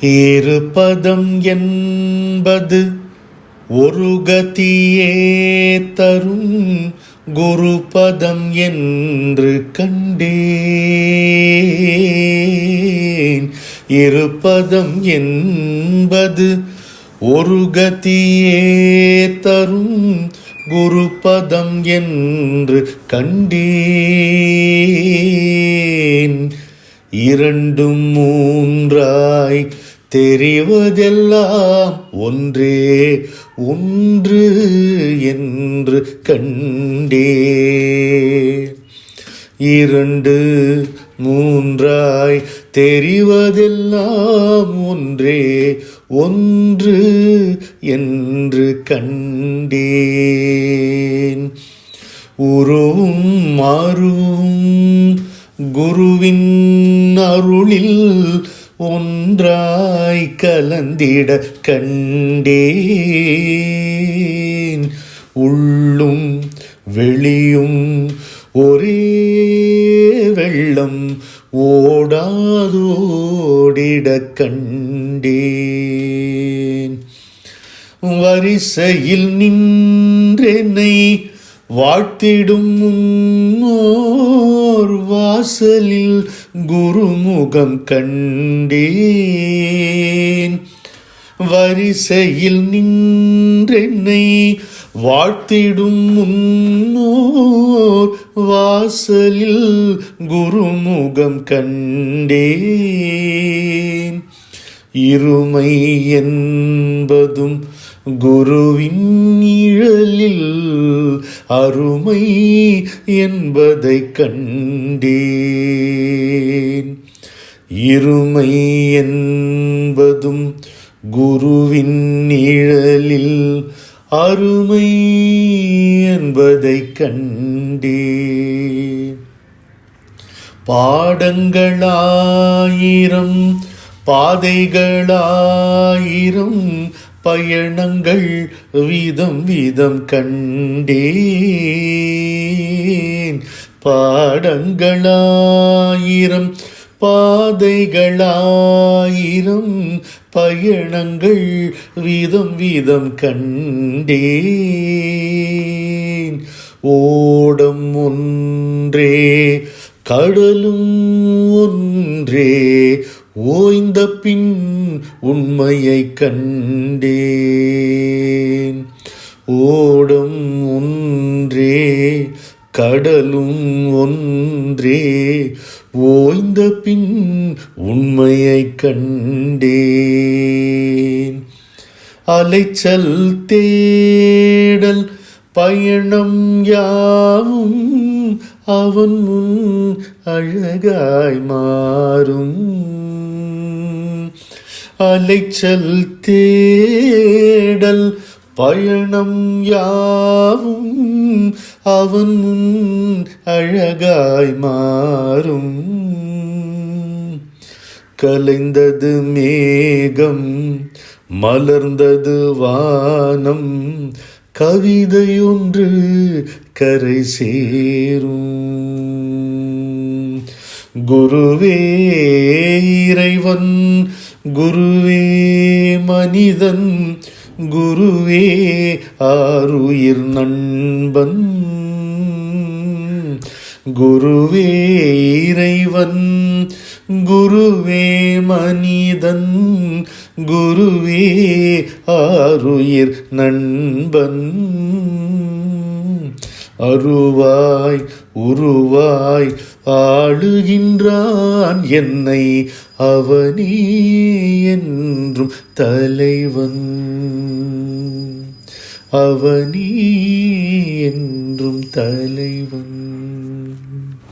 இருப்பதம் என்பது ஒரு கதியே தரும் குருபதம் என்று கண்டேன். இருப்பதம் என்பது ஒரு கதியே தரும் குருபதம் என்று கண்டேன். இரண்டும் மூன்றாய் தெரிவதெல்லாம் ஒன்றே ஒன்று என்று கண்டே இரண்டு மூன்றாய் தெரிவதெல்லாம் ஒன்றே ஒன்று என்று கண்டேன். உருவும் மாறுவும் குருவின் அருளில் ஒன்றாய் கலந்திட கண்டேன். உள்ளும் வெளியும் ஒரே வெள்ளம் ஓடாதோடிட கண்டேன். வரிசையில் நின்றென்னை வாழ்த்திடும் முன்னோர் வாசலில் குருமுகம் கண்டேன். வரிசையில் நின்றென்னை வாழ்த்திடும் முன்னோர் வாசலில் குருமுகம் கண்டேன். இருமை என்பதும் குருவின் நிழலில் அருமை என்பதை கண்டேன். இருமை என்பதும் குருவின் நிழலில் அருமை என்பதை கண்டேன். பாடங்களாயிரம் பாதைகளாயிரம் பயணங்கள் வீதம் வீதம் கண்டேன். பாடங்களாயிரம் பாதைகளாயிரம் பயணங்கள் வீதம் வீதம் கண்டேன். ஓடம் ஒன்றே கடலும் ஒன்றே ஓய்ந்த பின் உண்மையை கண்டேன். ஓடம் ஒன்றே கடலும் ஒன்றே ஓய்ந்த பின் உண்மையை கண்டேன். அலைச்சல் தேடல் பயணம் யாவும் அவன் முன் அழகாய் மாறும். அலைச்சல் தேடல் பயணம் யாவும் அவன் முன் அழகாய் மாறும். கலைந்தது மேகம் மலர்ந்தது வானம் கவிதையொன்று கரை சேரும். குருவே இறைவன் குருவே மனிதன் குருவே ஆறுயிர் நண்பன். குருவே இறைவன் குருவே மனிதன் குருவே ஆறுயிர் நண்பன். அருவாய் உருவாய் ஆளுகின்றான் என்னை அவனே என்றும் தலைவன். அவனே என்றும் தலைவன்.